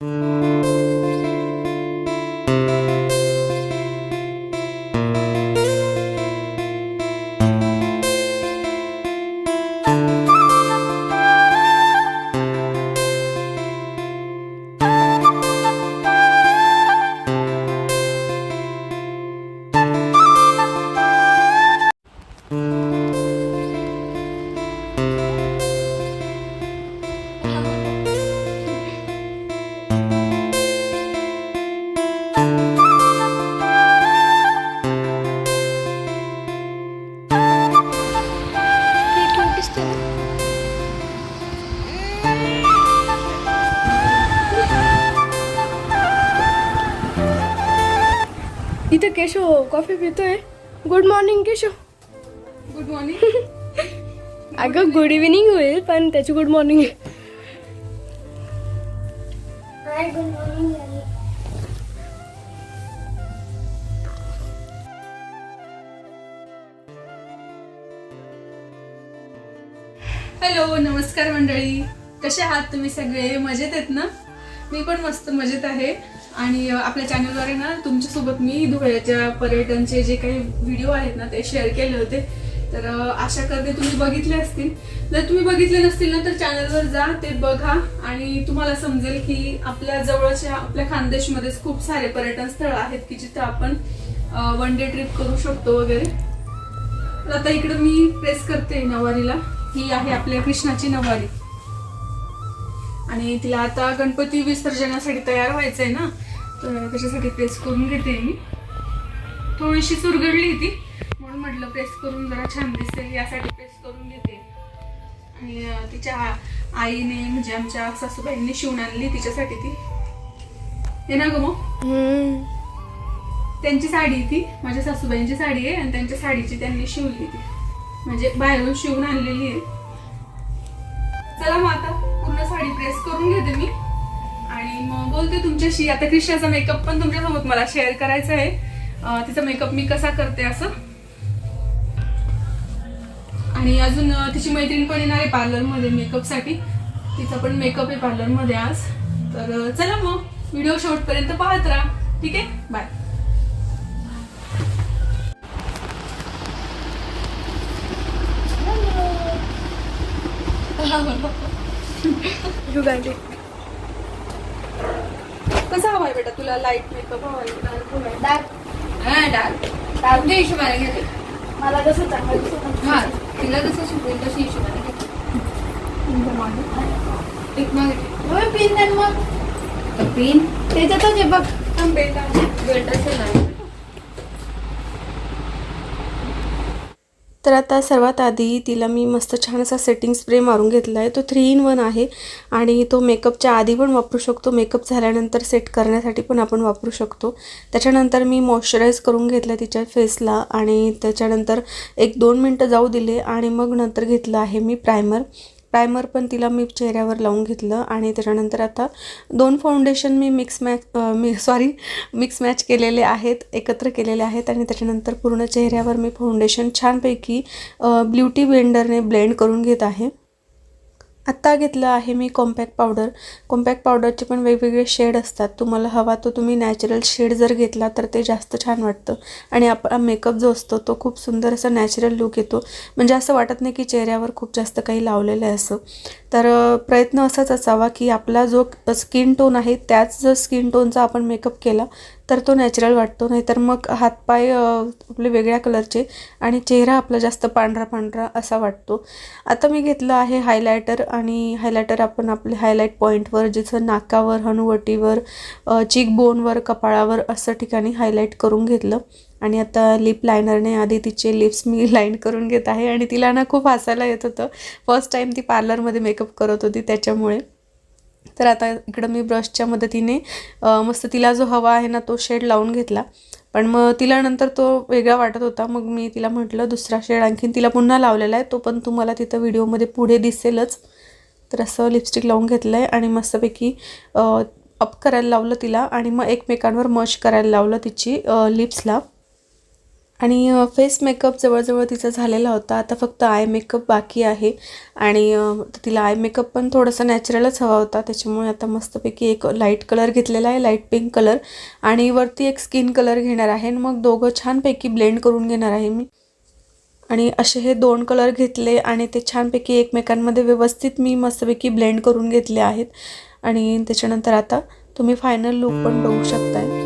इथं coffee पितोय good morning Keshav good morning अगं good evening होईल पण त्याची गुड मॉर्निंग हॅलो नमस्कार मंडळी. कसे आहात तुम्ही सगळे? मजेत आहेत ना? मी पण मस्त मजेत आहे. आणि आपल्या चॅनलद्वारे ना तुमच्यासोबत मी धुळ्याच्या पर्यटनचे जे काही व्हिडिओ आहेत ना ते शेअर केले होते. तर आशा करते तुम्ही बघितले असतील. जर तुम्ही बघितले नसतील ना तर चॅनलवर जा ते बघा. आणि तुम्हाला समजेल की आपल्या जवळच्या आपल्या खानदेशमध्येच खूप सारे पर्यटन स्थळ आहेत की जिथं आपण वन डे ट्रिप करू शकतो वगैरे. तर आता इकडं मी प्रेस करते नवारीला. ही आहे आपल्या कृष्णाची नवारी. आणि तिला आता गणपती विसर्जनासाठी तयार व्हायचं आहे ना. तर त्याच्यासाठी प्रेस करून घेते मी. थोडीशी चुरगडली ती म्हणून म्हटलं प्रेस करून जरा छान दिसेल यासाठी प्रेस करून घेते. आणि तिच्या आईने म्हणजे आमच्या सासूबाईंनी शिवून आणली तिच्यासाठी ती. हे ना ग मग? त्यांची साडी ती माझ्या सासूबाईंची साडी आहे आणि त्यांच्या साडीची त्यांनी शिवली ती. म्हणजे बाहेरून शिवून आणलेली आहे. चला मग आता पूर्ण साडी प्रेस करून घेते मी. आणि मग बोलते तुमच्याशी. आता कृष्णाचा मेकअप पण तुमच्यासोबत मला शेअर करायचा आहे. तिचा मेकअप मी कसा करते असं. आणि अजून तिची मैत्रीण पण येणार आहे पार्लरमध्ये मेकअपसाठी तिचा पण मेकअप आहे पार्लरमध्ये आज. तर चला मग. व्हिडिओ शेवटपर्यंत पाहत राहा. ठीक आहे? बाय युगांडी कसा हवाय बेटा तुला लाइट मेकअप हवाय डार्क हवाय डार्क हा डार्क कोणत्या हिशोबाने घेते मला कसं चांगलं दिसत हा तिला जसं शिकवेल तशी हिशोबाने घेते मागे. पिन मग. पेन? त्याच्यातच आहे बघ. बेल्ट बेल्ट असेल ना. तर आता सर्वात आधी तिला मी मस्त छान असा सेटिंग स्प्रे मारून घेतला आहे तो थ्री इन वन आहे आणि तो मेकअपच्या आधी पण वापरू शकतो. मेकअप झाल्यानंतर सेट करण्यासाठी पण आपण वापरू शकतो. त्याच्यानंतर मी मॉइश्चराईज करून घेतलं तिच्या फेसला आणि त्याच्यानंतर एक दोन मिनटं जाऊ दिले आणि मग नंतर घेतलं आहे मी प्रायमर प्रायमर पण तिला मी चेहऱ्यावर लावून घेतलं आणि त्याच्यानंतर आता दोन फाउंडेशन मी मिक्स मॅच मी सॉरी मिक्स मॅच केलेले आहेत एकत्र केलेले आहेत आणि त्याच्यानंतर पूर्ण चेहऱ्यावर मी फाउंडेशन छानपैकी ब्ल्युटी ब्लेंडरने ब्लेंड करून घेत आहे. आत्ता घेतलं आहे मी कॉम्पॅक्ट पावडर कॉम्पॅक्ट पावडरचे पण वेगवेगळे शेड असतात. तुम्हाला हवा तो तुम्ही नॅचरल शेड जर घेतला तर ते जास्त छान वाटतं. आणि आपला मेकअप जो असतो तो खूप सुंदर असा नॅचरल लुक येतो. म्हणजे असं वाटत नाही की चेहऱ्यावर खूप जास्त काही लावलेलं आहे असं. तर प्रयत्न असाच असावा की आपला जो स्किन टोन आहे त्याच जर स्किन टोनचा आपण मेकअप केला तर तो नॅचरल वाटतो. नाहीतर मग हातपाय आपले वेगळ्या कलरचे आणि चेहरा आपला जास्त पांढरा पांढरा असा वाटतो. आता मी घेतलं आहे हायलायटर आणि हायलायटर आपण आपले हायलाईट पॉईंटवर जिथं नाकावर हनुवटीवर चिक बोनवर कपाळावर असं ठिकाणी हायलाईट करून घेतलं. आणि आता लिप लायनरने आधी तिचे लिप्स मी लाईन करून घेत आहे आणि तिला ना खूप हसायला येत होतं. फर्स्ट टाईम ती पार्लरमध्ये मेकअप करत होती त्याच्यामुळे. तर आता इकडं मी ब्रशच्या मदतीने मस्त तिला जो हवा आहे ना तो शेड लावून घेतला. पण मग तिला नंतर तो वेगळा वाटत होता. मग मी तिला म्हटलं दुसरा शेड आणखीन तिला पुन्हा लावलेला आहे. तो पण तुम्हाला तिथं व्हिडिओमध्ये पुढे दिसेलच. तर असं लिपस्टिक लावून घेतलं आहे आणि मस्तपैकी अप करायला लावलं तिला आणि मग एकमेकांवर मश करायला लावलं तिची लिप्सला आणि फेस मेकअप जवळजवळ तिचा झालेला होता. आता फक्त आय मेकअप बाकी आहे. आणि तिला आय मेकअप पण थोडासा नॅचरलच हवा होता. त्याच्यामुळे आता मस्तपैकी एक लाइट कलर घेतलेला आहे लाइट पिंक कलर. आणि वरती एक स्किन कलर घेणार आहे आणि मग दोघं छानपैकी ब्लेंड करून घेणार आहे मी. आणि असे हे दोन कलर घेतले आणि ते छानपैकी एकमेकांमध्ये व्यवस्थित मी मस्तपैकी ब्लेंड करून घेतले आहेत. आणि त्याच्यानंतर आता तुम्ही फायनल लुक पण बघू शकताय.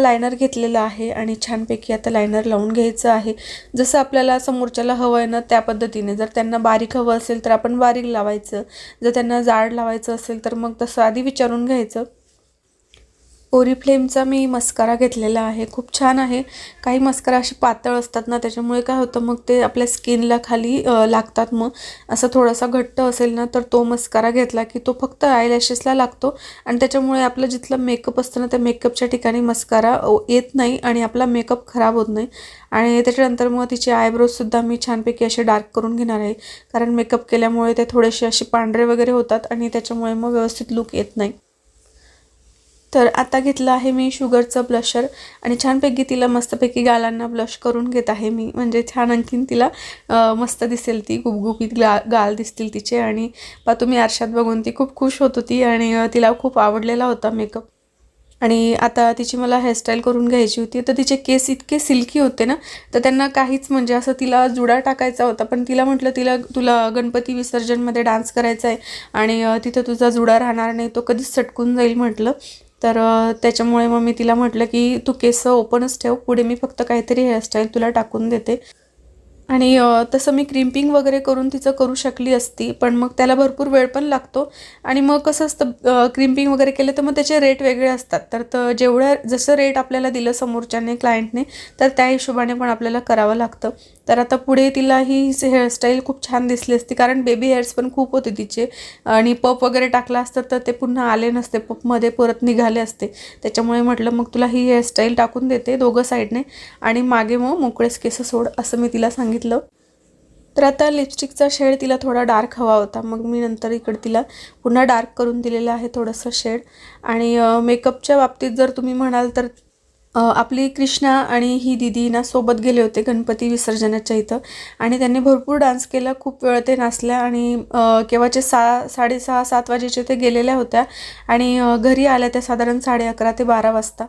लायनर घेतलेलं आहे आणि छानपैकी आता लायनर लावून घ्यायचं आहे. जसं आपल्याला समोरच्याला हवं आहे ना त्या पद्धतीने. जर त्यांना बारीक हवं असेल तर आपण बारीक लावायचं. जर त्यांना जाड लावायचं असेल तर मग तसं आधी विचारून घ्यायचं. ओरिफ्लेमचा मी मस्कारा घेतलेला आहे. खूप छान आहे. काही मस्कारा असे पातळ असतात ना त्याच्यामुळे काय होतं मग ते आपल्या स्किनला खाली लागतात मग. असं थोडासा घट्ट असेल ना तर तो मस्कारा घेतला की तो फक्त आयलॅशेसला लागतो आणि त्याच्यामुळे आपलं जिथलं मेकअप असतं ना त्या मेकअपच्या ठिकाणी मस्कारा येत नाही आणि आपला मेकअप खराब होत नाही. आणि त्याच्यानंतर मग तिचे आयब्रोजसुद्धा मी छानपैकी असे डार्क करून घेणार आहे. कारण मेकअप केल्यामुळे ते थोडेसे असे पांढरे वगैरे होतात आणि त्याच्यामुळे मग व्यवस्थित लुक येत नाही. तर आता घेतलं आहे मी शुगरचं ब्लशर आणि छानपैकी तिला मस्तपैकी गालांना ब्लश करून घेत आहे मी. म्हणजे छान आणखीन तिला मस्त दिसेल ती गुबगुबीत गा गाल दिसतील तिचे. आणि पा तुम्ही आरशात बघून ती खूप खुश होत होती आणि तिला खूप आवडलेला होता मेकअप आणि आता तिची मला हेअरस्टाईल करून घ्यायची होती. तर तिचे केस इतके सिल्की होते ना तर त्यांना काहीच म्हणजे असं तिला जुडा टाकायचा होता. पण तिला म्हटलं तिला तुला गणपती विसर्जनमध्ये डान्स करायचा आहे आणि तिथं तुझा जुडा राहणार नाही. तो कधीच सटकून जाईल म्हटलं. तर त्याच्यामुळे मग मी तिला म्हटलं की तू केस ओपनच ठेव पुढे मी फक्त काहीतरी हेअरस्टाईल तुला टाकून देते. आणि तसं मी क्रिम्पिंग वगैरे करून तिचं करू शकली असती पण मग त्याला भरपूर वेळ पण लागतो. आणि मग कसं असतं क्रिम्पिंग वगैरे केलं तर मग त्याचे रेट वेगळे असतात. तर तर जेवढ्या जसं रेट आपल्याला दिलं समोरच्याने क्लायंटने तर त्या हिशोबाने पण आपल्याला करावं लागतं. तर आता पुढे तिला ही हेअरस्टाईल खूप छान दिसली असती कारण बेबी हेअर्स पण खूप होते तिचे. आणि पप वगैरे टाकला असतं तर ते पुन्हा आले नसते पपमध्ये परत निघाले असते. त्याच्यामुळे म्हटलं मग तुला ही हेअरस्टाईल टाकून देते दोघं साईडने आणि मागे मग मोकळेच केस सोड असं मी तिला सांगितलं. तर आता लिपस्टिकचा शेड तिला थोडा डार्क हवा होता. मग मी नंतर इकडे तिला पुन्हा डार्क करून दिलेलं आहे थोडंसं शेड आणि मेकअपच्या बाबतीत जर तुम्ही म्हणाल तर आपली कृष्णा आणि ही दिदी ना सोबत गेले होते गणपती विसर्जनाच्या इथं. आणि त्यांनी भरपूर डान्स केला. खूप वेळ ते नाचल्या आणि केव्हाचे सहा साडेसहा सात वाजेचे ते गेलेल्या होत्या. आणि घरी आल्या त्या साधारण साडे अकरा ते बारा वाजता.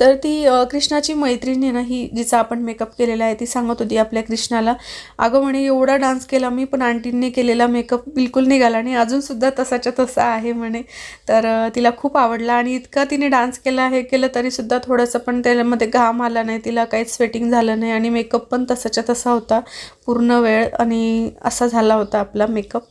तर ती कृष्णाची मैत्रीण आहे ना ही जिचा आपण मेकअप केलेला आहे ती सांगत होती आपल्या कृष्णाला अगं म्हणे एवढा डान्स केला मी पण आंटींनी केलेला मेकअप बिलकुल निघाला आणि अजूनसुद्धा तसाच्या तसा आहे म्हणे. तर तिला खूप आवडला आणि इतका तिने डान्स केला हे केलं तरीसुद्धा थोडंसं पण त्यामध्ये घाम आला नाही तिला काहीच स्वेटिंग झालं नाही आणि मेकअप पण तसाच्या तसा होता पूर्ण वेळ आणि असा झाला होता आपला मेकअप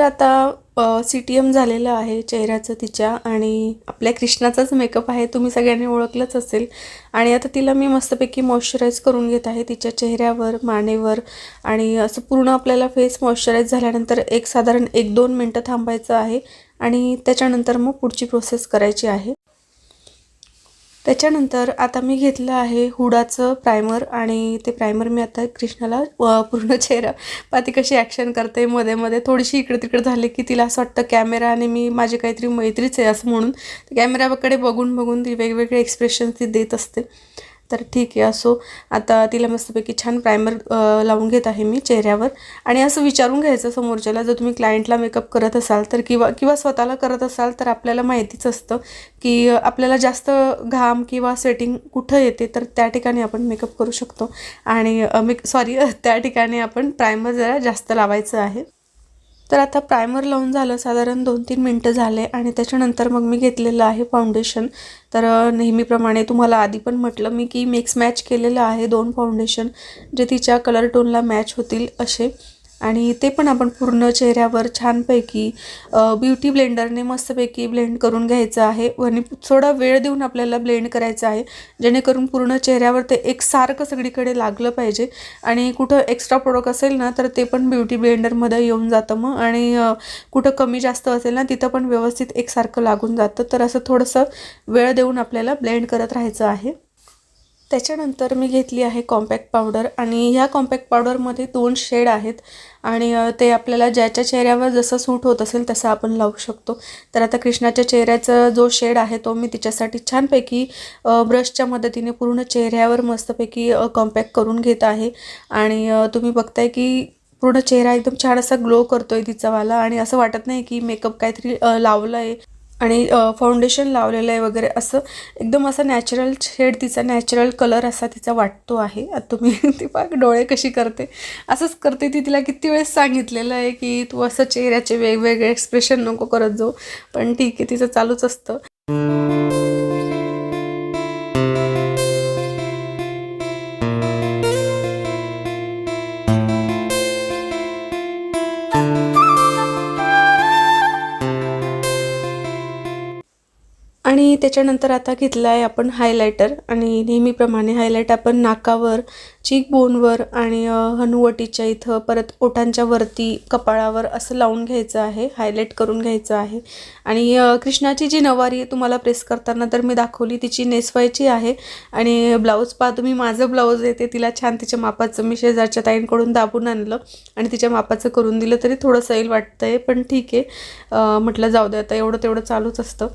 तर आता सी टी एम झालेलं आहे चेहऱ्याचं तिच्या आणि आपल्या कृष्णाचाच मेकअप आहे तुम्ही सगळ्यांनी ओळखलंच असेल. आणि आता तिला मी मस्तपैकी मॉइश्चराईज करून घेत आहे तिच्या चेहऱ्यावर मानेवर आणि असं पूर्ण आपल्याला फेस मॉइश्चराईज झाल्यानंतर एक साधारण एक दोन मिनटं थांबायचं आहे आणि त्याच्यानंतर मग पुढची प्रोसेस करायची आहे. त्याच्यानंतर आता मी घेतलं आहे हुडाचं प्रायमर आणि ते प्रायमर मी आता कृष्णाला पूर्ण चेहरा पाती कशी ॲक्शन करते. मध्ये मध्ये थोडीशी इकडे तिकडे झाली की तिला असं वाटतं कॅमेरा आणि मी माझी काहीतरी मैत्रीच आहे असं म्हणून. कॅमेराकडे बघून बघून ती वेगवेगळे एक्सप्रेशन ती देत असते. तर ठीक आहे असो. आता तिला मस्तपैकी छान प्रायमर लावून घेत आहे मी चेहऱ्यावर. आणि असं विचारून घ्यायचं समोरच्याला जर तुम्ही क्लायंटला मेकअप करत असाल तर किंवा किंवा स्वतःला करत असाल तर आपल्याला माहितीच असतं की आपल्याला जास्त घाम किंवा स्वेटिंग कुठं येते तर त्या ठिकाणी आपण मेकअप करू शकतो. आणि मेक सॉरी त्या ठिकाणी आपण प्रायमर जरा जास्त लावायचं आहे. तर आता प्रायमर लावून झालं साधारण दोन तीन मिनटं झाले आणि त्याच्यानंतर मग मी घेतलेलं आहे फाउंडेशन तर नेहमीप्रमाणे तुम्हाला आधी पण म्हटलं मी की मिक्स मॅच केलेलं आहे दोन फाउंडेशन जे तिच्या कलर टोनला मॅच होतील असे. आणि ते पण आपण पूर्ण चेहऱ्यावर छानपैकी ब्युटी ब्लेंडरने मस्तपैकी ब्लेंड करून घ्यायचं आहे आणि थोडा वेळ देऊन आपल्याला ब्लेंड करायचं आहे जेणेकरून पूर्ण चेहऱ्यावर ते एकसारखं सगळीकडे लागलं पाहिजे. आणि कुठं एक्स्ट्रा प्रोडक्ट असेल ना तर ते पण ब्युटी ब्लेंडरमध्ये येऊन जातं मग. आणि कुठं कमी जास्त असेल ना तिथं पण व्यवस्थित एकसारखं लागून जातं. तर असं थोडंसं वेळ देऊन आपल्याला ब्लेंड करत राहायचं आहे. त्याच्यानंतर मी घेतली आहे कॉम्पॅक्ट पावडर आणि ह्या कॉम्पॅक्ट पावडरमध्ये दोन शेड आहेत. आणि ते आपल्याला ज्याच्या चेहऱ्यावर जसं सूट होत असेल तसं आपण लावू शकतो. तर आता कृष्णाच्या चेहऱ्याचा जो शेड आहे तो मी तिच्यासाठी छानपैकी ब्रशच्या मदतीने पूर्ण चेहऱ्यावर मस्तपैकी कॉम्पॅक्ट करून घेत आहे. आणि तुम्ही बघताय की पूर्ण चेहरा एकदम छान असा ग्लो करतोय तिचावाला आणि असं वाटत नाही की मेकअप काहीतरी लावलं आहे आणि फाउंडेशन लावलेलं आहे वगैरे असं एकदम असा नॅचरल शेड तिचा नॅचरल कलर असा तिचा वाटतो आहे. आता तुम्ही ती पाक डोळे कशी करते. असंच करते ती तिला किती वेळेस सांगितलेलं आहे की तू असं चेहऱ्याचे वेगवेगळे एक्सप्रेशन नको करत जाऊ. पण ठीक आहे तिचं चालूच असतं. त्याच्यानंतर आता घेतला आहे आपण हायलायटर आणि नेहमीप्रमाणे हायलाईट आपण नाकावर चीक बोनवर आणि हनुवटीच्या इथं परत ओठांच्या वरती कपाळावर असं लावून घ्यायचं आहे हायलाईट करून घ्यायचं आहे. आणि कृष्णाची जी नवारी आहे तुम्हाला प्रेस करताना तर मी दाखवली तिची नेसवायची आहे. आणि ब्लाऊज पहा तुम्ही माझं ब्लाऊज आहे ते तिला छान तिच्या मापाचं मी शेजारच्या ताईंकडून दाबून आणलं. आणि तिच्या मापाचं करून दिलं तरी थोडं सैल वाटतं आहे पण ठीक आहे. म्हटलं जाऊ दे आता एवढं तेवढं चालूच असतं.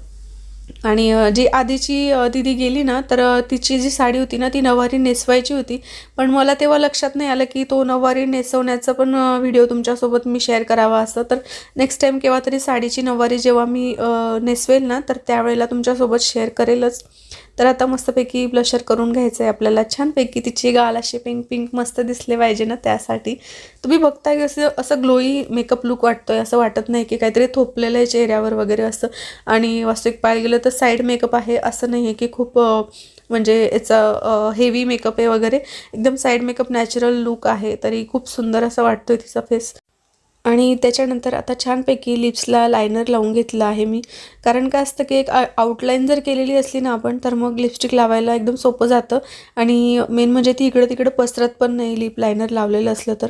आणि जी आधीची दिदी दीदी गेली ना तर तिची जी साडी होती ना ती नववारी नेसवायची होती. पण मला तेव्हा लक्षात नाही आलं की तो नववारी नेसवण्याचा पण व्हिडिओ तुमच्यासोबत मी शेअर करावा असं. तर नेक्स्ट टाईम केव्हा तरी साडीची नववारी जेव्हा मी नेसवेल ना तर त्यावेळेला तुमच्यासोबत शेअर करेलच. तर आता मस्तपैकी ब्लशर करून घ्यायचं आहे आपल्याला. छानपैकी तिची गाल अशी पिंक पिंक मस्त दिसले पाहिजे ना त्यासाठी. तुम्ही बघताय की असं असं ग्लोई मेकअप लुक आहे असं वाटत नाही की काहीतरी थोपलेलं आहे चेहऱ्यावर वगैरे असं. आणि वास्तविक पाहायला गेलं तर साईड मेकअप आहे असं नाही आहे की खूप म्हणजे याचा हेवी मेकअप आहे वगैरे. एकदम साईड मेकअप नॅचरल लुक आहे तरी खूप सुंदर असं वाटतो आहे तिचा फेस आणि त्याच्यानंतर आता छानपैकी लिप्सला लायनर लावून घेतलं आहे मी. कारण काय असतं की एक आउटलाईन जर केलेली असली ना आपण तर मग लिपस्टिक लावायला एकदम सोपं जातं. आणि मेन म्हणजे ती इकडं तिकडं पसरत पण नाही लिप लायनर लावलेलं असलं तर.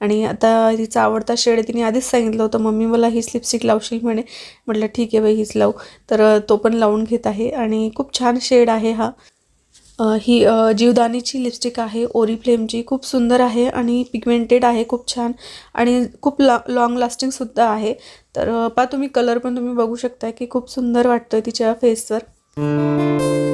आणि आता तिचा आवडता शेड आहे तिने आधीच सांगितलं होतं मम्मी मला हीच लिपस्टिक लावशील म्हणे. म्हटलं ठीक आहे बाई हीच लावू. तर तो पण लावून घेत आहे. आणि खूप छान शेड आहे हा. ही जीवदानीची लिपस्टिक आहे ओरिफ्लेमची खूप सुंदर आहे आणि पिगमेंटेड आहे खूप छान. आणि खूप ला लाँग लास्टिंगसुद्धा आहे. तर पा पहा तुम्ही कलर पण तुम्ही बघू शकता की खूप सुंदर वाटतोय तिच्या फेसवर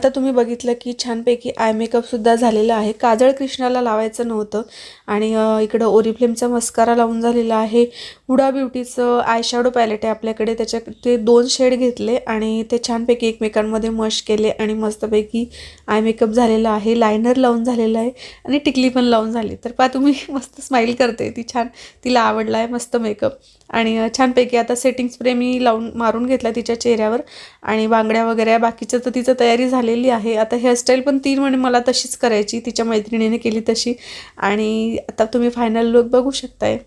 आता तुम्ही बघितलं की छानपैकी आय मेकअपसुद्धा झालेला आहे. काजळ कृष्णाला लावायचं नव्हतं आणि इकडं ओरिफ्लेमचा मस्कारा लावून झालेला आहे. हुडा ब्युटीचं आयशॅडो पॅलेट आहे आपल्याकडे. त्याच्या ते दोन शेड घेतले आणि ते छानपैकी एकमेकांमध्ये मश केले आणि मस्तपैकी आय मेकअप झालेला आहे. लायनर लावून झालेलं आहे आणि टिकली पण लावून झाली. तर पा तुम्ही मस्त स्माईल करते ती छान तिला आवडला आहे मस्त मेकअप आणि छानपैकी आता सेटिंग स्प्रे मी लावून मारून घेतला तिच्या चेहऱ्यावर आणि बांगड्या वगैरे बाकीचं तर तिचं तयारी झालेली आहे. आता हेअरस्टाईल पण ती म्हणे मला तशीच करायची तिच्या मैत्रिणीने केली तशी. आणि आता तुम्ही फायनल लुक बघू शकताय.